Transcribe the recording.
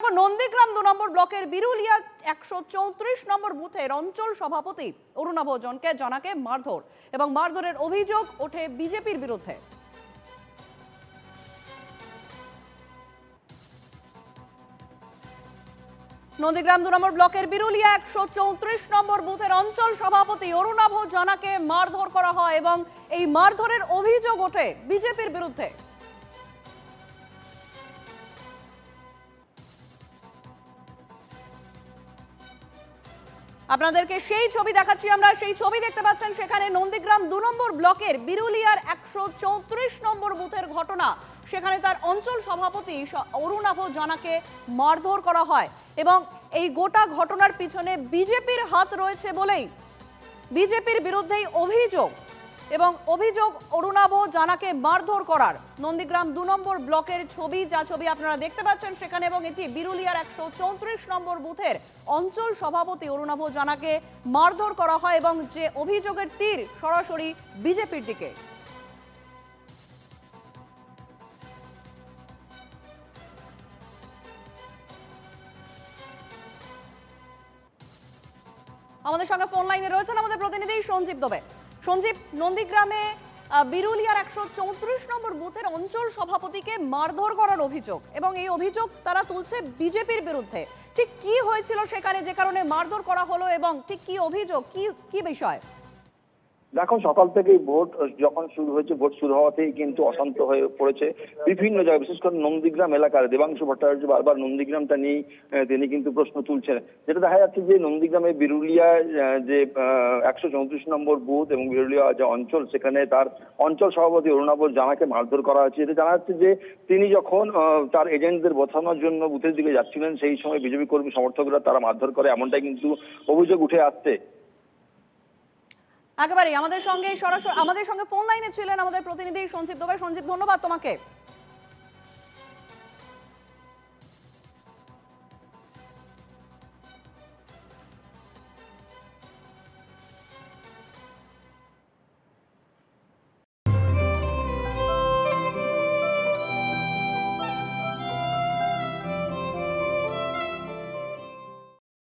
নন্দীগ্রাম দু নম্বর ব্লকের বিরুলিয়া একশো চৌত্রিশ নম্বর বুথের অঞ্চল সভাপতি অরুণাভ জনকে জনাকে মারধর এবং মারধরের অভিযোগ ওঠে বিজেপির বিরুদ্ধে। নন্দীগ্রাম দু নম্বর ব্লকের বিরুলিয়া একশো চৌত্রিশ নম্বর বুথের অঞ্চল সভাপতি অরুণাভ জনাকে মারধর করা হয় এবং এই মারধরের অভিযোগ ওঠে বিজেপির বিরুদ্ধে। আপনাদেরকে সেই ছবি দেখাচ্ছি আমরা। সেই ছবি দেখতে পাচ্ছেন সেখানে নন্দীগ্রাম দু নম্বর ব্লকের বিরুলিয়ার একশো চৌত্রিশ নম্বর বুথের ঘটনা। সেখানে তার অঞ্চল সভাপতি অরুণাভ জানাকে মারধর করা হয় এবং এই গোটা ঘটনার পিছনে বিজেপির হাত রয়েছে বলেই বিজেপির বিরুদ্ধেই অভিযোগ। এবং অভিযোগ অরুণাভ জানাকে মারধর করার। নন্দীগ্রাম দু নম্বর ব্লকের ছবি, যা ছবি আপনারা দেখতে পাচ্ছেন সেখানে এবং এটি বিরুলিয়ার একশো চৌত্রিশ নম্বর বুথের অঞ্চল সভাপতি অরুণাভ জানাকে মারধর করা হয় এবং যে অভিযোগের তীর সরাসরি বিজেপির দিকে। আমাদের সঙ্গে ফোন লাইনে রয়েছেন আমাদের প্রতিনিধি সঞ্জীব দবে। সঞ্জীব নন্দীগ্রামে বিরুলিয়ার একশো চৌত্রিশ নম্বর বুথের অঞ্চল সভাপতিকে মারধর করার অভিযোগ এবং এই অভিযোগ তারা তুলছে বিজেপির বিরুদ্ধে। ঠিক কি হয়েছিল সেখানে যে কারণে মারধর করা হলো এবং ঠিক কি অভিযোগ, কি কি বিষয়? দেখো, সকাল থেকেই ভোট যখন শুরু হয়েছে, ভোট শুরু হওয়াতেই কিন্তু অশান্ত হয়ে পড়েছে। বিভিন্ন জায়গায়, বিশেষ করে নন্দীগ্রাম এলাকার দেবাংশু ভট্টাচার্য বারবার নন্দীগ্রামটা নিয়েই তিনি কিন্তু প্রশ্ন তুলছেন। যেটা দেখা যাচ্ছে যে নন্দীগ্রামে বিরুলিয়া যে একশো চৌত্রিশ নম্বর বুথ এবং বিরুলিয়া যে অঞ্চল, সেখানে তার অঞ্চল সভাপতি অরুণাভ জানাকে মারধর করা হয়েছে। এটা জানা যাচ্ছে যে তিনি যখন তার এজেন্টদের বসানোর জন্য বুথের দিকে যাচ্ছিলেন, সেই সময় বিজেপি কর্মী সমর্থকরা তারা মারধর করে, এমনটাই কিন্তু অভিযোগ উঠে আসছে। একেবারেই আমাদের সঙ্গে সরাসরি আমাদের সঙ্গে ফোন লাইনে ছিলেন আমাদের প্রতিনিধি সঞ্জীব দবে সঞ্জীব, ধন্যবাদ তোমাকে।